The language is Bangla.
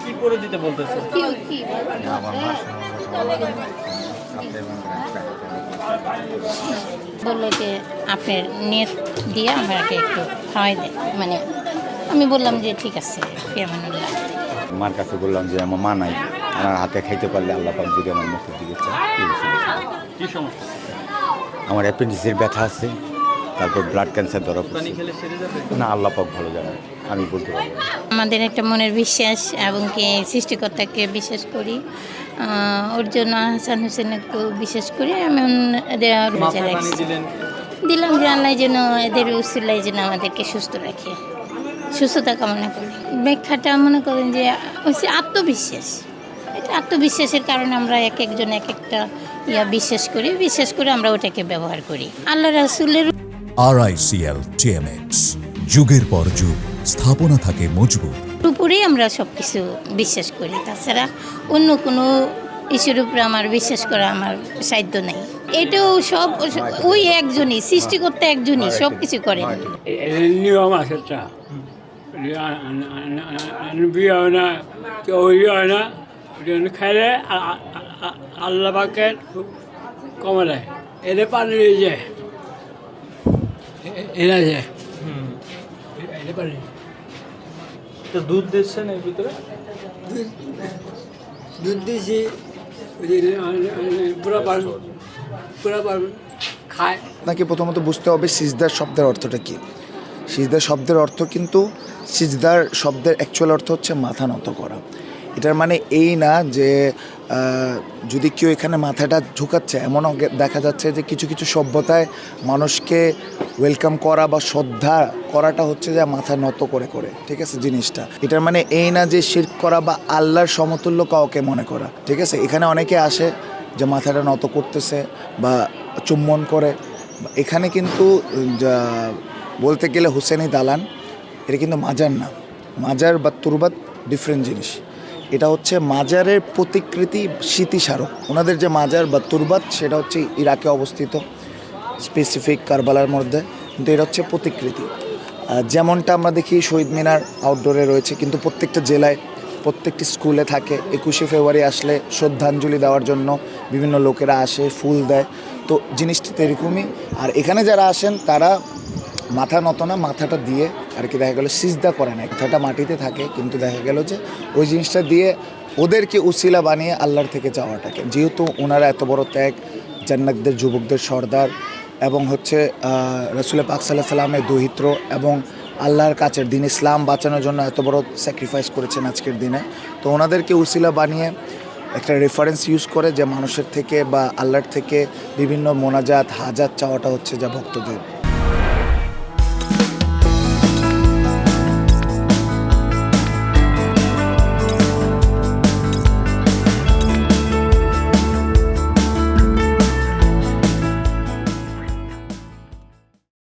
কি করে দিতে বলতেছে? কি কি? আমার বলল যে আপনার নেট দিয়ে আমাকে একটু খাওয়াই দেয় মানে আমি বললাম যে ঠিক আছে ফিয়ামানুল্লাহ মার কাছে বললাম যে আমার মা নাই আমার হাতে খাইতে পারলে আল্লাহ পাক যদি আমার মুখের দিকে চায়। কি সমস্যা? আমার অ্যাপেন্ডিক্সের ব্যথা আছে তারপর ব্লাড ক্যান্সার ধরা পড়ছে। না আল্লাহ পাক ভালো জানে আমি বলতে পারব আমাদের একটা মনের বিশ্বাস এবং কি সৃষ্টিকর্তাকে বিশ্বাস করি। ওর জন্য হাসান হোসেনকে বিশ্বাস করি। আমি ওনাদের রোজা রাখছি। দিলাম যে আল্লাহ যেন এদের উসিল্লায় যেন আমাদেরকে সুস্থ রাখে সুস্থতা কামনা করি। ব্যাখ্যাটা মনে করেন যে হচ্ছে আত্মবিশ্বাস। এটা আত্মবিশ্বাসের কারণে আমরা এক একজন এক একটা ইয়া বিশ্বাস করি। বিশ্বাস করে আমরা ওটাকে ব্যবহার করি। আল্লাহ রাসুলের আরআইসিএল টিএমএক্স যুগের পর যুগ স্থাপনা থাকে মজবুত। উপরেই আমরা সব কিছু বিশ্বাস করি। তাছাড়া অন্য কোনো ইস্যুর উপরে আমার বিশ্বাস করা আমার সাধ্য নেই। এটাও সব ওই একজনই সৃষ্টিকর্তা একজনই সব কিছু করেন নিয়ম আছে একটা বিয়ে হয় না কেউ ইয়ে হয় না খাইলে আল্লাহ কমে দেয় এদের পানি যায়। এরা হুম। তো দুধ দিচ্ছেন এর ভিতরে? দুধ দিয়েছি। পুরা পুরা খায়। আপনাকে প্রথমত বুঝতে হবে সিজদার শব্দের অর্থটা কি। সিজদার শব্দের অর্থ কিন্তু সিজদার শব্দের অ্যাকচুয়াল অর্থ হচ্ছে মাথা নত করা। এটার মানে এই না যে যদি কেউ এখানে মাথাটা ঝুঁকাচ্ছে এমনও দেখা যাচ্ছে যে কিছু কিছু সভ্যতায় মানুষকে ওয়েলকাম করা বা শ্রদ্ধা করাটা হচ্ছে যে মাথা নত করে করে, ঠিক আছে, জিনিসটা। এটার মানে এই না যে শির করা বা আল্লাহর সমতুল্য কাউকে মনে করা, ঠিক আছে? এখানে অনেকে আসে যে মাথাটা নত করতেছে বা চুম্বন করে। এখানে কিন্তু বলতে গেলে হুসেনি দালান, এটা কিন্তু মাজার না। মাজার বা তুরবাত ডিফারেন্ট জিনিস। এটা হচ্ছে মাজারের প্রতিকৃতি স্মৃতিস্মারক। ওনাদের যে মাজার বা তুরবাত, সেটা হচ্ছে ইরাকে অবস্থিত স্পেসিফিক কারবালার মধ্যে। কিন্তু এটা হচ্ছে প্রতিকৃতি। যেমনটা আমরা দেখি, শহীদ মিনার আউটডোরে রয়েছে, কিন্তু প্রত্যেকটা জেলায়, প্রত্যেকটি স্কুলে থাকে। একুশে ফেব্রুয়ারি আসলে শ্রদ্ধাঞ্জলি দেওয়ার জন্য বিভিন্ন লোকেরা আসে, ফুল দেয়। তো জিনিসটি এরকমই আর এখানে যারা আসেন, তারা মাথা নত না, মাথাটা দিয়ে আর কি দেখা গেলো সিজদা করে না মাথাটা মাটিতে থাকে, কিন্তু দেখা গেল যে ওই জিনিসটা দিয়ে ওদেরকে উসিলা বানিয়ে আল্লাহর থেকে যাওয়াটাকে যেহেতু ওনারা এত বড় ত্যাগ, জান্নাতদের যুবকদের সর্দার এবং হচ্ছে রসুল পাক সাল্লাহ সাল্লামের দহিত্র এবং আল্লাহর কাছের দিন ইসলাম বাঁচানোর জন্য এত বড় স্যাক্রিফাইস করেছেন আজকের দিনে। তো ওনাদেরকে উসিলা বানিয়ে একটা রেফারেন্স ইউজ করে যে মানুষের থেকে বা আল্লাহর থেকে বিভিন্ন মোনাজাত, হাজাত চাওয়াটা হচ্ছে যা ভক্তদের।